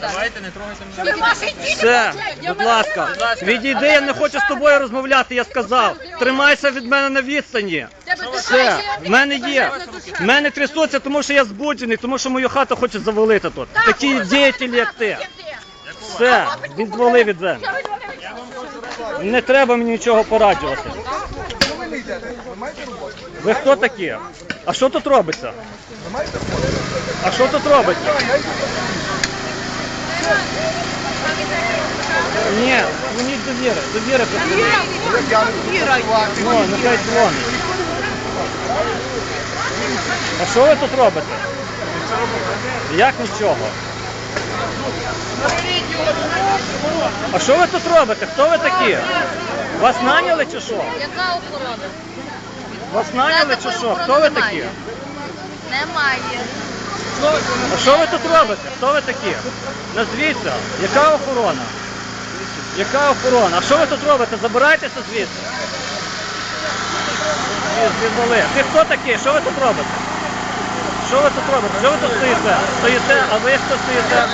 Давайте, не трогайте мене. Все, будь ласка, відійди, я не хочу з тобою розмовляти, я сказав. Тримайся від мене на відстані. Все, в мене є. В мене трясуться, тому що я збуджений, тому що мою хату хочуть завалити тут. Такі діятелі, як ти. Все, відвали від мене. Не треба мені нічого пораджувати. Ви хто такі? А що тут робиться? А що тут робиться? Ні, дзвоніть до Віри, до Віри позвоніть. Ну, нехай дзвонить. А що ви тут робите? Як нічого? А що ви тут робите? Хто ви такі? Вас наняли чи що? Яка охорона? Вас наняли чи що? Хто ви такі? Немає. А що ви тут робите? Хто ви такі? Назвіться, яка охорона? Яка охорона? А що ви тут робите? Забирайтеся звідси. Ні, Відвали. Ти хто такий? Що ви тут робите? Що ви тут робите? Що ви тут стоїте? Стоїте? А ви хто стоїте?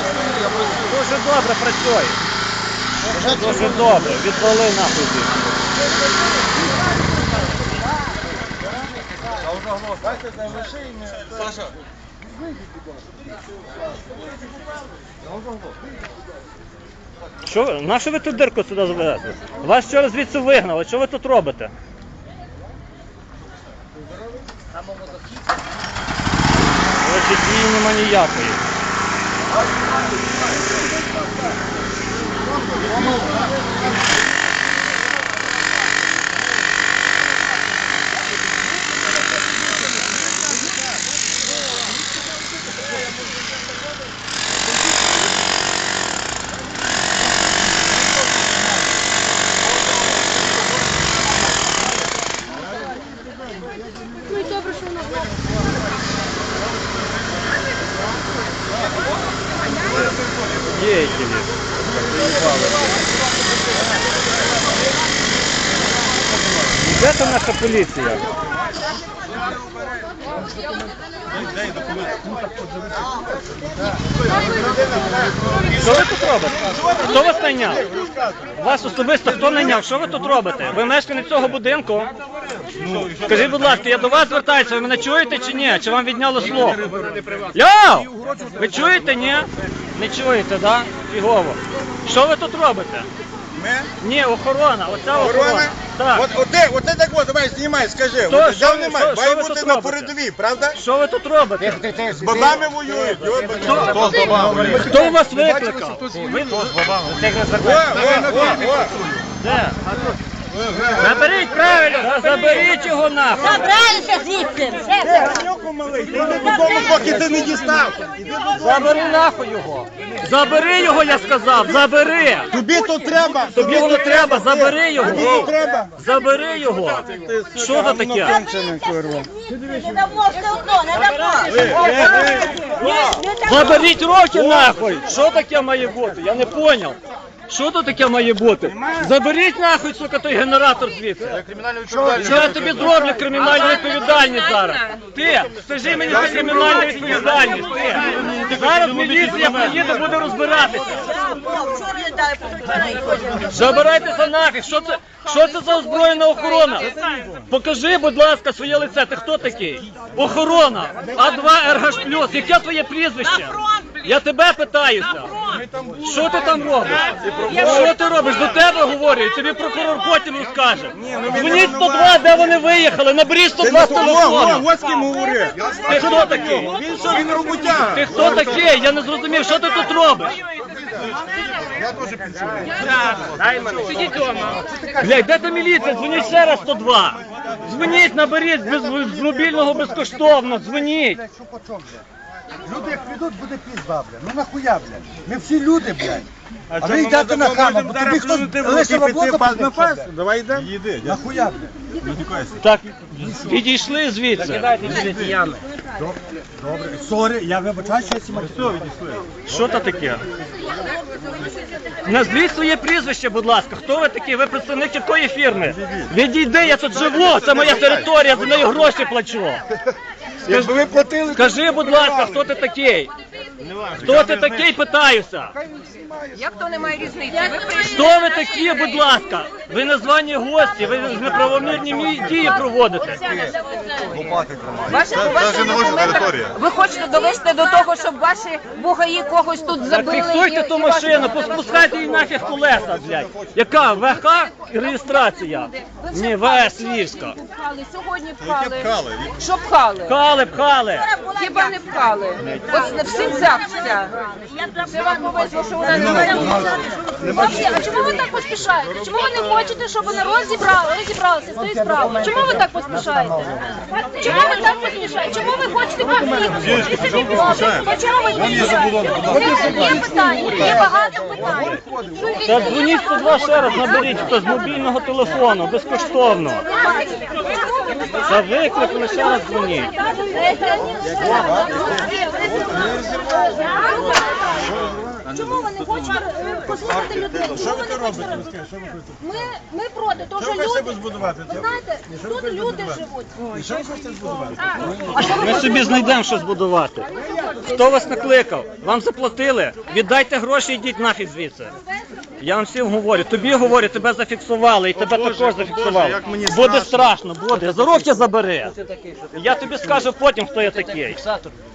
Дуже добре працює. Дуже добре. Відвали нахуй звідси. Що? На що ви тут дирку сюди завезли? Вас вчора звідси вигнали. Що ви тут робите? Коротше, дії нема ніякої. Деятели. Де там наша поліція? Що ви тут робите? Хто вас найняв? Вас особисто хто найняв? Що ви тут робите? Ви мешканець цього будинку? Скажіть, будь ласка, я до вас звертаюся, ви мене чуєте чи ні? Чи вам відняло слух? Йоу! Ви чуєте, ні? Не чуєте, да? Фігово. Що ви тут робите? Ми? Ні, охорона, оця охорона. Охорона? Так. От, от, де, от так от, давай, знімай, скажи. Хто? От, Що де ви- немає? що- Має що ви бути тут на робите? передовій, правда? Що ви тут робите? З бабами воюють. йобані. Хто вас викликав? Ви... О, о, о, о. Де? Заберіть правильно! Заберіть його нахуй! Забралися звідси. Малий, ти йди додому, поки ти не дістав. Забери нахуй його! Забери його, я сказав! Забери! Тобі то треба. Тобі воно треба, забери Тобі то його! треба. Забери його! Що це таке? Не дамо все одно, не дамо. Заберіть руки нахуй! Що таке має бути? Я не поняв. Що тут таке має бути? Заберіть нахуй, сука, той генератор звідси. Що я тобі зроблю кримінальну відповідальність зараз? Ти, скажи мені за кримінальну відповідальність. Ти. Зараз міліція приїде, буде розбиратися. Забирайтеся нафіг. Що це, що це за озброєна охорона? Покажи, будь ласка, своє лице. Ти хто такий? Охорона. А2 РГ+. Яке твоє прізвище? Я тебе питаюся. Що ти там робиш? Що ти робиш? До тебе говорю, і тобі прокурор потім розкаже. Дзвоніть 102, де вони виїхали, наберіть 102 з телефону. Ось з ким говорив. Ти хто такий? Він що, він роботяг. Ти хто такий? Я не зрозумів, що ти тут робиш? Сидіть вдома. Блядь, де та міліція? Дзвоніть ще раз 102. Дзвоніть, наберіть без, з мобільного безкоштовно, дзвоніть. Люди як підуть, буде пізда, бля. Ну нахуя, блядь? Ми всі люди, блядь. А ви йдете на хама, бо тобі хтось лише робота на. Давай йдемо. Їди. Нахуя, блядь? Так, відійшли звідси. Добре, сорі, я вибачаю, що я сім'я. Що це таке? Назвіть своє прізвище, будь ласка. Хто ви такі? Ви представник якої фірми? Відійди, я тут живу, це моя територія, за нею гроші плачу. Якби ви платили, Скажи, будь ласка, хто ти такий? Хто ти такий, питаюся? Як то немає різниці? Ви прийшли. Хто ви такі, будь ласка? Ви названі гості, ви неправомірні дії проводите. Це- це ваша Ви хочете довести до того, щоб ваші бугаї когось тут Так забили? фіксуйте і- ту і машину, поспускайте її нафіг колеса, блядь. Яка? ВХ і реєстрація? Ні, ВС Львівська. Пхали, сьогодні пхали. пхали? Що пхали? Пхали, пхали. Хіба не пхали? Ось в сінцях вся. Це вам повезло, що вона не має. А чому ви так поспішаєте? Чому ви не хочете, щоб народ зібрали, розібрався з тою справою? Чому ви так поспішаєте? Чому ви так поспішаєте? Чому ви хочете конфлікту? Чому ви поспішаєте? Є питання, є багато питань. Та дзвоніть 102 ще раз, наберіть хто з мобільного телефону, безкоштовно. Та викликали ще раз дзвоніть. Чому ви не хочете послухати людей? Чому ви робити? Ми, ми проти, то що люди, збудувати? ви знаєте, тут люди живуть. Що ви хочете збудувати? Ми собі знайдемо, що збудувати. Хто вас накликав? Вам заплатили? Віддайте гроші, йдіть нафіг звідси. Я вам всім говорю, тобі говорю, тебе зафіксували і тебе Боже, також о, зафіксували. Боже, як мені Буде страшно. буде. За руки забери. Я тобі скажу потім, хто я такий.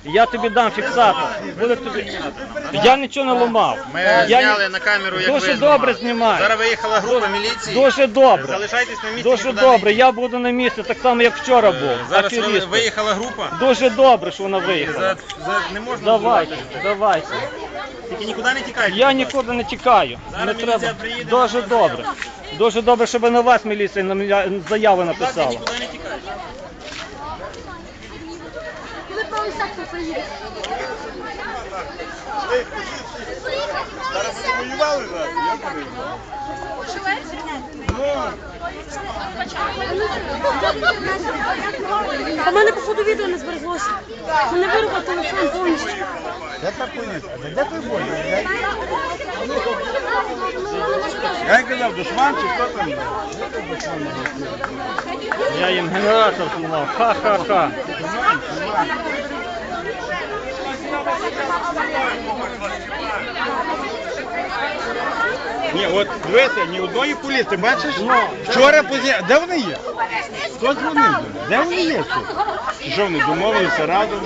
Я тобі дам фіксатор. Буде тобі. Я нічого не ламав. Ми Я зняли на камеру, як Дуже ви добре знімали. знімаю. Зараз виїхала група міліції. Дуже добре. Залишайтесь на місці. Дуже нікуди не добре. Я буду на місці, так само як вчора був. Зараз ви- виїхала група. Дуже добре, що вона За, виїхала. за, не можна Давайте, давайте. Тільки нікуди не тікайте. Я нікуди не тікаю. Зараз Не міліція треба. приїде, Дуже нас добре. Дуже добре, щоб на вас міліція на мене заяви написала. Нікуди не тікайте. Коли правий сектор приїде? Зараз ви воювали зараз? Я. А мене походу відео не збереглося. Мене вирвав телефон повністю. Де та поїздка? Де той бой? Я й казав, душман чи хто там? Я їм генератор знімав. Ха-ха-ха. Ні, от дивися, ні одної поліції, бачиш? Вчора позі... Де вони є? Хто дзвонив? Де вони є? тут? Що вони домовилися разом?